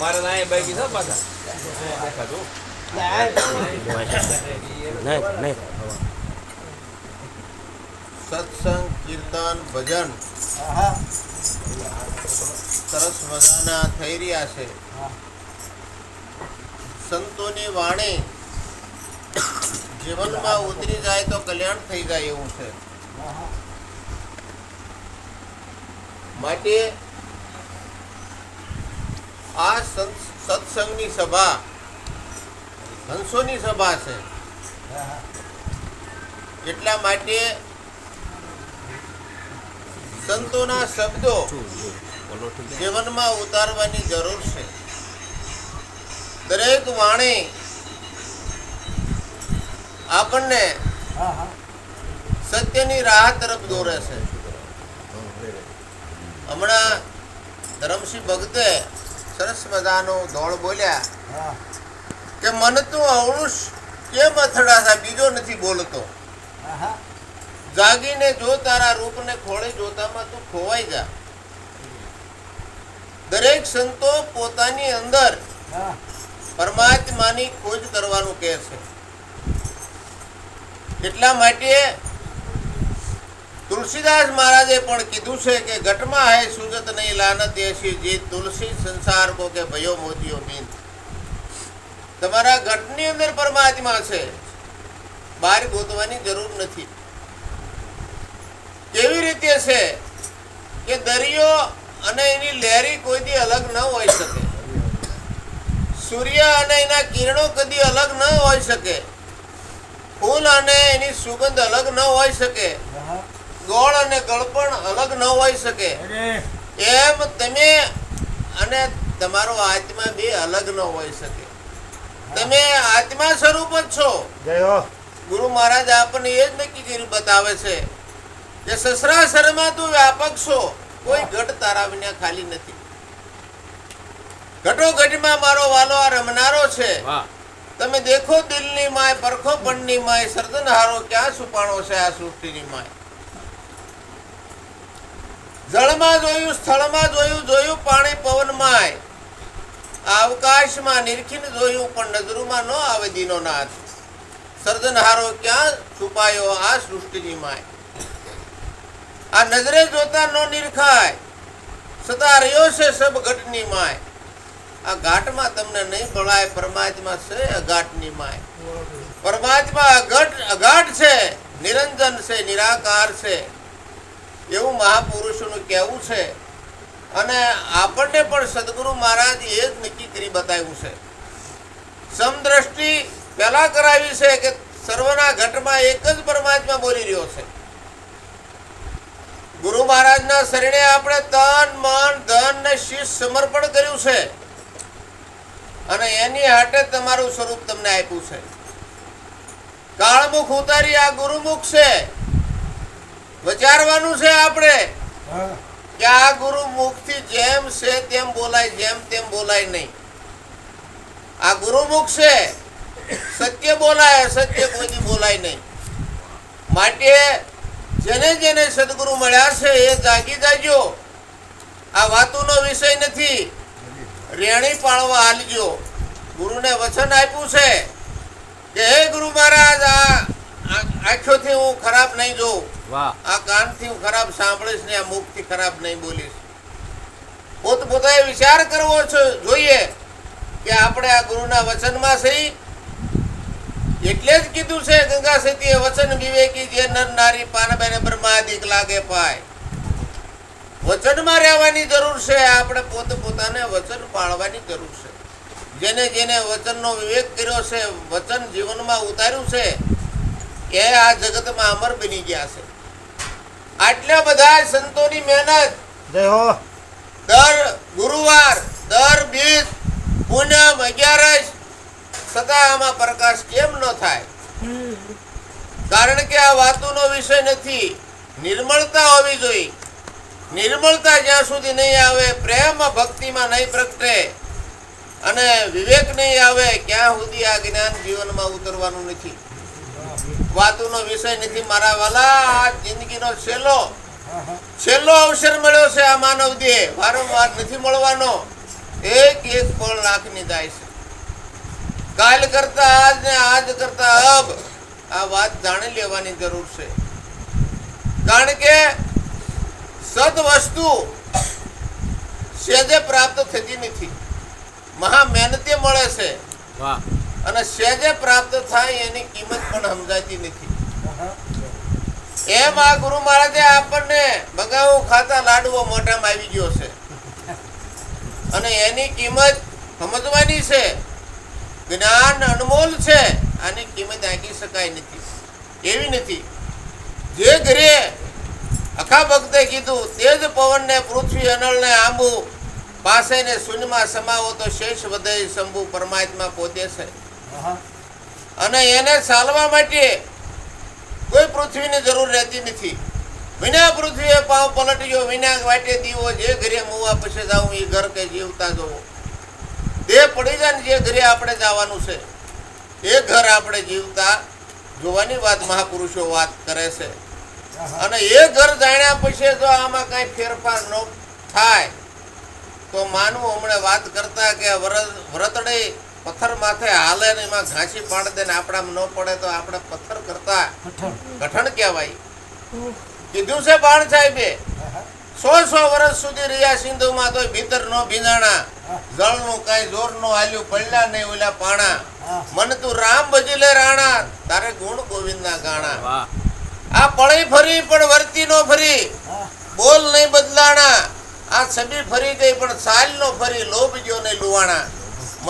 મારે ના બાઈક છે પાછા. દેખાતું. નહીં નહીં સત્સંગ કીર્તન ભજન. સરસ મજાના થઈ રહ્યા છે. સંતોની વાણી જીવનમાં ઉતરી જાય તો કલ્યાણ થઈ જાય એવું છે. માટે આ સત્સંગની સભા, હંસોની સભા છે. એટલા માટે સંતોના શબ્દો જીવનમાં ઉતારવાની જરૂર છે. દરેક વાણી આપણને સત્યની રાહ તરફ દોરે છે. હમણાં ધરમસિંહ ભગતે સરસ મજાનો દોડ બોલ્યા કે મન તું અવળું કેમ અથડાતા બીજો નથી બોલતો. જાગીને જો તારા રૂપને ખોળે જોતામાં તું ખોવાઈ જા. દરેક સંતો પોતાની અંદર પરમાત્માની ખોજ કરવાનું કહે છે. એટલા માટે તુલસીદાસ મહારાજે પણ કીધું છે કે ઘટમાં હે સુજત નહીં લાનત એસી જે તુલસી સંસાર કો કે ભયો મોતીઓ મીન તમારા ઘટની અંદર પરમાત્મા છે. બહાર ગોતવાની જરૂર નથી. કેવી રીતે છે કે દરિયો અને એની લહેરી કોઈ દી અલગ ન હોઈ શકે. સૂર્ય અને એના કિરણો કદી અલગ ન હોઈ શકે. ફૂલ અને એની સુગંધ અલગ ન હોઈ શકે. ગોળ અને ગળપણ અલગ ન હોઈ શકે. એમ તમે અને તમારો આત્મા બે અલગ ન હોઈ શકે. તમે આત્મા સ્વરૂપ જ છો. ગુરુ મહારાજ આપણને એ જ નક્કી કર્યું બતાવે છે જે સસરાસરમાં તું વ્યાપક છો. કોઈ ઘટ તારા વિના ખાલી નથી. ઘટો ઘટમાં મારો વાલો આ રમનારો છે. તમે દેખો દિલની માય પરખો પણની માય સર્જનહારો ક્યાં સુપાણો છે આ સૃષ્ટિની માય? જળમાં જોયું, સ્થળમાં જોયું જોયું પાણી પવનમાં અવકાશમાં નિરખીને જોયું, પણ નજરોમાં ન આવે દીનો નાથ સર્જનહારો ક્યાં છુપાયો આ સૃષ્ટિની માય આ નજરે જોતા નો નિરખાય. સદા રહ્યો છે સબ ઘટની માય આ ઘાટમાં તમને નહીં ભળાય પરમાત્મા છે અઘાટની માય પરમાત્મા અઘટ અઘાટ છે, નિરંજન છે, નિરાકાર છે. એવું મહાપુરુષોનું કહેવું છે. અને આપણને પણ સદગુરુ મહારાજ એ જ નક્કી કરી બતાવ્યું છે. સમદ્રષ્ટિ પહેલા કરાવી છે કે સર્વના ઘટમાં એક જ પરમાત્મા બોલી રહ્યો છે. ગુરુ મહારાજના શરણે આપણે તન, મન, ધન ને શીશ સમર્પણ કર્યું છે. અને એની હાટે તમારું સ્વરૂપ તમને આપ્યું છે. કાળમુખ ઉતારી આ ગુરુમુખ છે. વિચારવાનું છે આપણે. કે આ ગુરુ મુખથી જેમ છે તેમ બોલાય જેમ તેમ બોલાય નહીં. આ ગુરુમુખ છે સત્ય બોલાય સત્ય કોઈથી બોલાય નહીં. માટે જેને જેને સદગુરુ મળ્યા છે એ જાગી જાજો. આ વાતોનો વિષય નથી. રેણી પાળવા હાલજો. ગુરુને વચન આપ્યું છે કે હે ગુરુ મહારાજ આ આંખોથી હું ખરાબ નહીં જોઉં. આ કાનથી હું ખરાબ સાંભળીશ ને આ મુખથી ખરાબ નહીં બોલીશ. પોત પોતાએ વિચાર કરવો છે, જોઈએ કે આપણે આ ગુરુના વચનમાં સહી એટલે જ કીધું છે ગંગા સતીએ, વચન વિવેકી જે નર નારી પાનબેને બ્રહ્માદિક લાગે પાય. વચનમાં રહેવાની જરૂર છે, આપણે પોત પોતાને વચન પાળવાની જરૂર છે. જેને જેને વચનનો વિવેક કર્યો છે, વચન જીવનમાં ઉતાર્યું છે, એ આ જગતમાં અમર બની ગયા છે. આટલા બધા સંતોની મહેનત. જય હો. દર ગુરુવાર દર બીજ પૂનમ અગિયારસ છતાં આમાં પ્રકાશ કેમ ન થાય? કારણ કે આ વાતોનો વિષય નથી. નિર્મળતા હોવી જોઈએ. નિર્મળતા જ્યાં સુધી નહીં આવે પ્રેમ ભક્તિમાં નહીં પ્રગટે અને વિવેક નહીં આવે ક્યાં સુધી આ જ્ઞાન જીવનમાં ઉતરવાનું નથી. વાતોનો વિષય નથી મારા વાલા. આ જિંદગીનો છેલ્લો. છેલ્લો અવસર મળ્યો છે આ માનવ દેહ વારંવાર નથી મળવાનો. એક એક પળ લાખની જાય છે. કાલ કરતા આજ ને આજ કરતા અબ આ વાત જાણી લેવાની જરૂર છે. કારણ કે સદ વસ્તુ સેજે પ્રાપ્ત થતી નથી. મહા મહેનતે મળે છે. વાહ. અને સહેજે પ્રાપ્ત થાય એની કિંમત પણ સમજાતી નથી. એમ આ ગુરુ મહારાજે આપણને બગાવો ખાતા લાડવો મોઢામાં આવી ગયો છે. અને એની કિંમત સમજવાની છે. જ્ઞાન અનમોલ છે. આની કિંમત આંકી શકાય નથી. એવી નથી. જે ઘરે અખા ભક્તે કીધું, તે જ પવનને, પૃથ્વી અનળને આંબુ પાસે ને શૂન્યમાં સમાવો તો શેષ વધે, શંભુ પરમાત્મા પોતે છે. અને એને ચાલવા માટે કોઈ પૃથ્વીની જરૂર રહેતી નથી. વિના પૃથ્વીએ પાવ પલટ્યો વિના વાટે દીવો જે ઘરે મુવા પછી જાઉં એ ઘર કે જીવતા જોવો. દેહ પડી જાય ને જે ઘરે આપણે જવાનું છે એ ઘર આપણે જીવતા જોવાની વાત મહાપુરુષો વાત કરે છે. અને એ ઘર જાણ્યા પછી જો આમાં કાંઈ ફેરફાર ન થાય તો માનવું હમણાં વાત કરતા કે વ્રત વ્રતડે પથ્થર માથે હાલે ને એમાં ઘાસી પાડ દે ને આપણા ન પડે તો આપણે પથ્થર કરતા ગઠણ. કહેવાય. કીધું છે બાણ સાહેબે? સો સો વર્ષ સુધી રહ્યા સિંધુમાં તો ભીતર નો ભીંજાણા. જળનું કઈ જોર નો હાલ્યું પડ્યા નહીં ઓલા પાણા. મન તું રામ ભજીલે રાણા. તારે ગુણ ગોવિંદ ના ગાણા આ પળી ફરી પણ વર્તી નો ફરી. બોલ નહીં બદલાણા. આ છબી ફરી ગઈ પણ સાલ નો ફરી. લોભ ગયો નહીં લુવાણા.